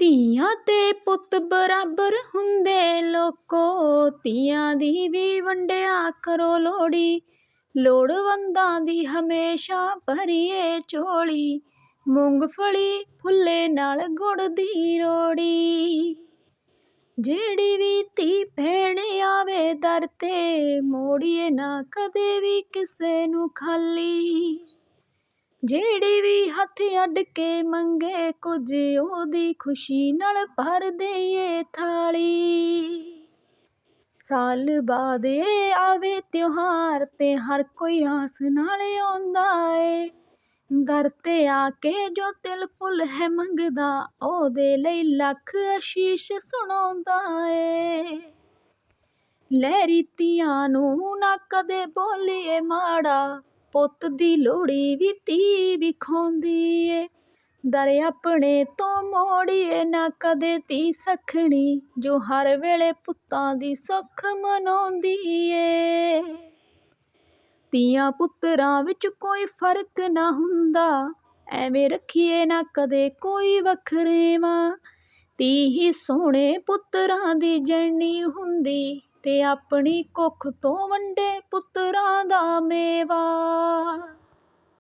ਧੀਆਂ ਤੇ ਪੁੱਤ ਬਰਾਬਰ ਹੁੰਦੇ ਲੋਕੋ। ਧੀਆਂ ਦੀ ਵੀ ਵੰਡਿਆ ਕਰੋ ਲੋੜੀ ਲੋੜਵੰਦਾਂ ਦੀ ਹਮੇਸ਼ਾ ਭਰੀਏ ਝੋਲੀ ਮੂੰਗਫਲੀ ਫੁੱਲੇ ਨਾਲ ਗੁੜ ਦੀ ਰੋੜੀ। ਜਿਹੜੀ ਵੀ ਧੀ ਭੈਣ ਆਵੇ ਦਰ ਤੇ, ਮੋੜੀਏ ਨਾ ਕਦੇ ਵੀ ਕਿਸੇ ਨੂੰ ਖਾਲੀ। ਜਿਹੜੀ ਵੀ ਹੱਥ ਅੱਡ ਕੇ ਮੰਗੇ, ਕੁਝ ਉਹਦੀ ਖੁਸ਼ੀ ਨਾਲ ਭਰ ਦੇਈਏ ਥਾਲੀ। ਸਾਲ ਬਾਅਦ ਏ ਆਵੇ ਤਿਉਹਾਰ ਤੇ ਹਰ ਕੋਈ ਆਸ ਨਾਲ ਆਉਂਦਾ ਏ। ਦਰ ਤੇ ਆ ਕੇ ਜੋ ਤਿਲ ਫੁੱਲ ਹੈ ਮੰਗਦਾ, ਉਹਦੇ ਲਈ ਲੱਖ ਅਸ਼ੀਸ਼ ਸੁਣਾਉਂਦਾ ਏ। ਲਹਿਰੀ ਧੀਆਂ ਨੂੰ ਨਾ ਕਦੇ ਬੋਲੀਏ ਮਾੜਾ ਪੁੱਤ ਦੀ ਲੋੜੀ ਵੀ ਧੀ ਵਿਖਾਉਂਦੀ ਏ। ਦਰ ਆਪਣੇ ਤੋਂ ਮੋੜੀਏ ਨਾ ਕਦੇ ਧੀ ਸਖਣੀ, ਜੋ ਹਰ ਵੇਲੇ ਪੁੱਤਾਂ ਦੀ ਸੁੱਖ ਮਨਾਉਂਦੀ ਏ। ਧੀਆਂ ਪੁੱਤਰਾਂ ਵਿੱਚ ਕੋਈ ਫ਼ਰਕ ਨਾ ਹੁੰਦਾ, ਐਵੇਂ ਰੱਖੀਏ ਨਾ ਕਦੇ ਕੋਈ ਵੱਖਰੇਵਾ। ਧੀ ਹੀ ਸੋਹਣੇ ਪੁੱਤਰਾਂ ਦੀ ਜਣਨੀ ਹੁੰਦੀ ਤੇ ਆਪਣੀ ਕੁੱਖ ਤੋਂ ਵੰਡੇ ਪੁੱਤਰਾਂ ਦਾ ਮੇਵਾ।